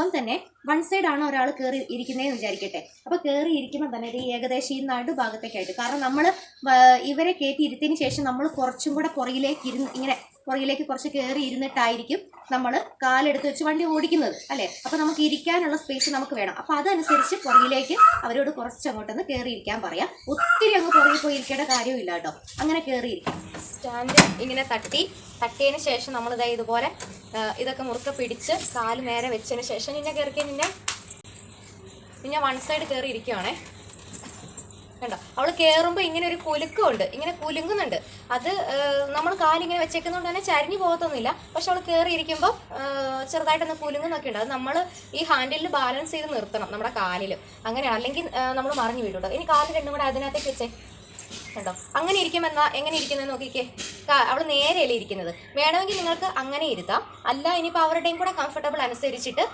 സംഭവം തന്നെ one side ആണ് ഒരാൾ കയറി ഇരിക്കുന്നതെന്ന് വിചാരിക്കട്ടെ. അപ്പൊ കയറി ഇരിക്കുമ്പോൾ തന്നെ ഈ ഏകദേശം ഈ നടുഭാഗത്തേക്കായിട്ട്. കാരണം നമ്മൾ ഇവരെ കയറ്റി ഇരുത്തിയതിന് ശേഷം നമ്മൾ കുറച്ചും കൂടെ പുറകിലേക്ക് ഇരുന്ന് ഇങ്ങനെ പുറകിലേക്ക് കുറച്ച് കയറി ഇരുന്നിട്ടായിരിക്കും നമ്മൾ കാലെടുത്ത് വെച്ച് വണ്ടി ഓടിക്കുന്നത് അല്ലേ? അപ്പൊ നമുക്ക് ഇരിക്കാനുള്ള സ്പേസ് നമുക്ക് വേണം. അപ്പൊ അതനുസരിച്ച് പുറകിലേക്ക് അവരോട് കുറച്ച് അങ്ങോട്ടൊന്ന് കയറി ഇരിക്കാൻ പറയാം. ഒത്തിരി അങ്ങ് പുറകിൽ പോയി ഇരിക്കേണ്ട കാര്യമില്ല കേട്ടോ. അങ്ങനെ കയറിയിരിക്കാം സ്റ്റാൻഡ് ഇങ്ങനെ തട്ടി തട്ടിയതിന് ശേഷം നമ്മൾ ഇതാ ഇതുപോലെ ഇതൊക്കെ മുറുക്ക പിടിച്ച് കാൽ നേരെ വെച്ചതിന് ശേഷം നിന്നെ കയറിക്കാൻ നിന്നെ. നിന്നെ വൺ സൈഡ് കയറി ഇരിക്കുവാണേ കണ്ടോ? അവൾ കയറുമ്പോൾ ഇങ്ങനെ ഒരു കുലുക്കമുണ്ട് ഇങ്ങനെ കുലുങ്ങുന്നുണ്ട്. അത് നമ്മൾ കാലിങ്ങനെ വെച്ചേക്കുന്നതുകൊണ്ട് തന്നെ ചരിഞ്ഞു പോകത്തൊന്നുമില്ല. പക്ഷെ അവൾ കയറിയിരിക്കുമ്പോൾ ചെറുതായിട്ടൊന്ന് കുലുങ്ങുന്നൊക്കെ ഉണ്ട്. അത് നമ്മൾ ഈ ഹാൻഡിലിൽ ബാലൻസ് ചെയ്ത് നിർത്തണം നമ്മുടെ കാലിൽ അങ്ങനെ അല്ലെങ്കിൽ നമ്മൾ മറിഞ്ഞു വീഴും കേട്ടോ. ഇനി കാൽ രണ്ടും കൂടെ അതിനകത്തേക്ക് വെച്ചേ. കണ്ടോ? അങ്ങനെ ഇരിക്കുമ്പോൾ എങ്ങനെ ഇരിക്കുന്നത് നോക്കിക്കേ. അവൾ നേരെയല്ലേ ഇരിക്കുന്നത്. വേണമെങ്കിൽ നിങ്ങൾക്ക് അങ്ങനെ ഇരുത്താം. അല്ല ഇനിയിപ്പോൾ അവരുടെയും കൂടെ കംഫർട്ടബിൾ അനുസരിച്ചിട്ട്